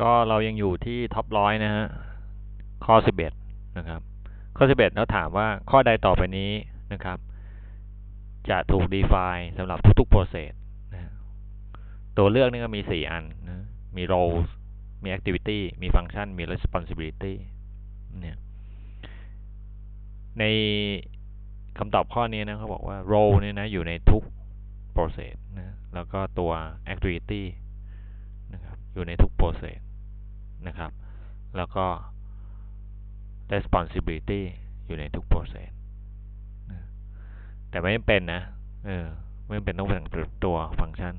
ก็เรายังอยู่ที่ท็อปร้อยนะฮะ ข้อสิบเอ็ดนะครับ ข้อสิบเอ็ดเราถามว่าข้อใดต่อไปนี้นะครับ จะถูก define สำหรับทุกๆ process นะตัวเลือกนี่ก็มีสี่อันนะมี roles มี activity มี function มี responsibility เนี่ยในคำตอบข้อนี้นะเขาบอกว่า role เนี่ยนะอยู่ในทุก process นะแล้วก็ตัว activity นะครับอยู่ในทุก process นะครับ แล้วก็ responsibility อยู่ในทุก process นะแต่ไม่เป็นนะ เออ ไม่เป็นต้องเป็นตัวฟังก์ชัน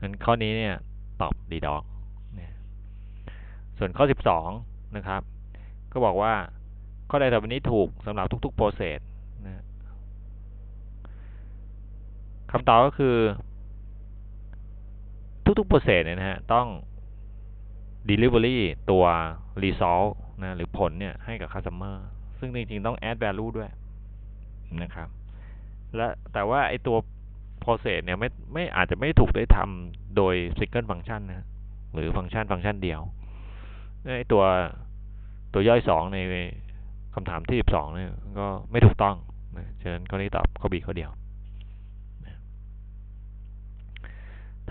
งั้นข้อนี้เนี่ย ตอบดีดอกส่วนข้อ 12 นะครับ ก็บอกว่าข้อใดต่อไปนี้ถูกสำหรับทุกๆ process นะคำตอบก็คือ ทุกๆ process เนี่ยนะฮะ ต้อง delivery ตัว result นะหรือผลเนี่ยให้กับ customer ซึ่งจริงๆ ต้อง add value ด้วยนะครับ และแต่ว่าไอตัว process เนี่ยไม่ไม่อาจจะไม่ถูกได้ทำโดย single function นะหรือฟังก์ชันฟังก์ชันเดียวไอตัวตัวย่อยสองในคำถามที่สิบสองเนี่ยก็ไม่ถูกต้องนะฉะนั้นข้อนี้ตอบข้อบีข้อเดียว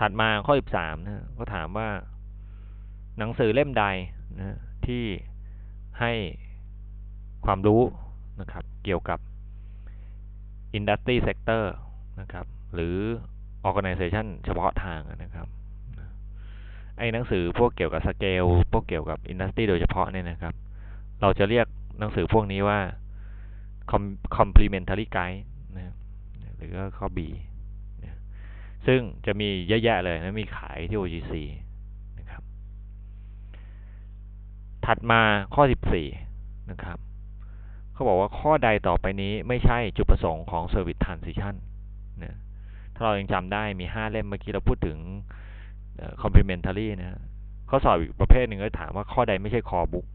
ถัดมาข้อสิบสามนะก็ถามว่า หนังสือเล่มใดนะที่ให้ความรู้นะครับเกี่ยวกับ industry sector นะครับหรือ organization เฉพาะทางนะครับไอ้หนังสือพวกเกี่ยวกับสเกลพวกเกี่ยวกับอินดัสตรีโดยเฉพาะเนี่ยนะครับ เราจะเรียกหนังสือพวกนี้ว่า complementary guide นะหรือก็ข้อ B นะซึ่งจะมีเยอะแยะเลยนะมีขายที่ OGC ถัดมาข้อ 14 นะครับ เขาบอกว่าข้อใดต่อไปนี้ไม่ใช่จุดประสงค์ของ Service Transition นะถ้าเรายังจำได้มี 5 เล่มเมื่อกี้เราพูดถึง complementary นะข้อสอบอีกประเภทหนึ่งก็ถามว่าข้อใดไม่ใช่ core book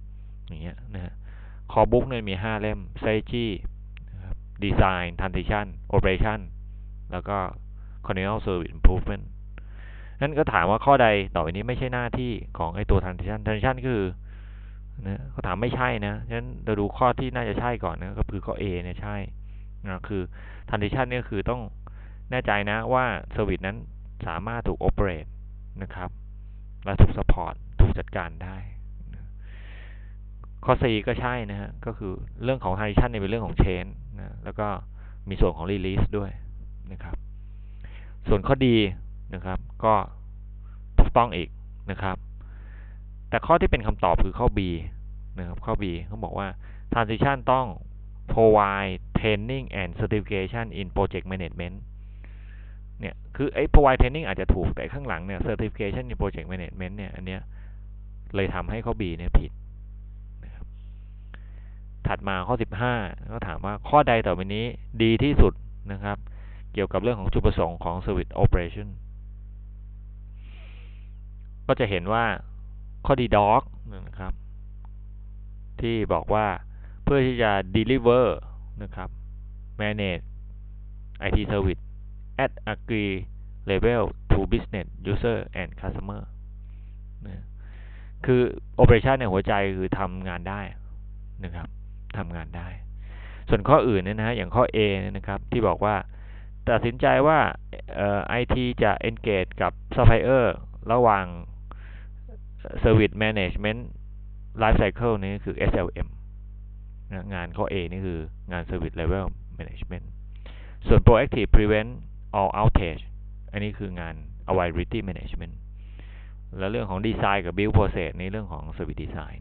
อย่างเงี้ยนะฮะ core book เนี่ยมี 5 เล่ม strategy นะครับ design transition operation แล้วก็ continual service improvement นั่นก็ถามว่าข้อใดต่อไปนี้ไม่ใช่หน้าที่ของไอตัว transition transition คือ นะเขาถามไม่ใช่นะฉะนั้นเราดูข้อที่น่าจะใช่ก่อนนะก็คือข้อ A เนี่ยใช่นะคือ transition เนี่ยคือต้องแน่ใจนะว่า service นั้นสามารถถูก operate นะครับและถูก support ถูกจัดการได้ข้อ C ก็ใช่นะฮะก็คือเรื่องของ transition เนี่ยเป็นเรื่องของ change นะแล้วก็มีส่วนของ release ด้วยนะครับ ส่วนข้อดีนะครับ ก็ถูกต้องอีกนะครับ แต่ข้อที่เป็นคำตอบคือข้อ B นะครับข้อ B เขาบอกว่า transition ต้อง provide training and certification in project management เนี่ย คือไอ้ provide training อาจจะถูกแต่ข้างหลังเนี่ย certification in project management เนี่ย อันเนี้ยเลยทำให้ข้อ B เนี่ยผิดนะครับถัดมาข้อ 15 ก็ถามว่าข้อใดต่อไปนี้ดีที่สุดนะครับ เกี่ยวกับเรื่องของจุดประสงค์ของ service operation ก็จะเห็นว่า ข้อดี dog นะครับ ที่บอกว่าเพื่อที่จะ deliver นะครับ manage IT service at agree level to business user and customer นะคือ operation เนี่ยหัวใจคือทำงานได้นะครับทำงานได้ ส่วนข้ออื่นเนี่ยนะอย่างข้อ A เนี่ยนะครับ ที่บอกว่าตัดสินใจว่าเอ่อ IT จะ engage กับ supplier ระหว่าง service management life cycle นี่คือ SLM นะงานข้อ A นี่คืองาน service level management ส่วน proactive prevent all outage อันนี้คืองาน availability management แล้วเรื่องของ design กับ build process นี่เรื่องของ service design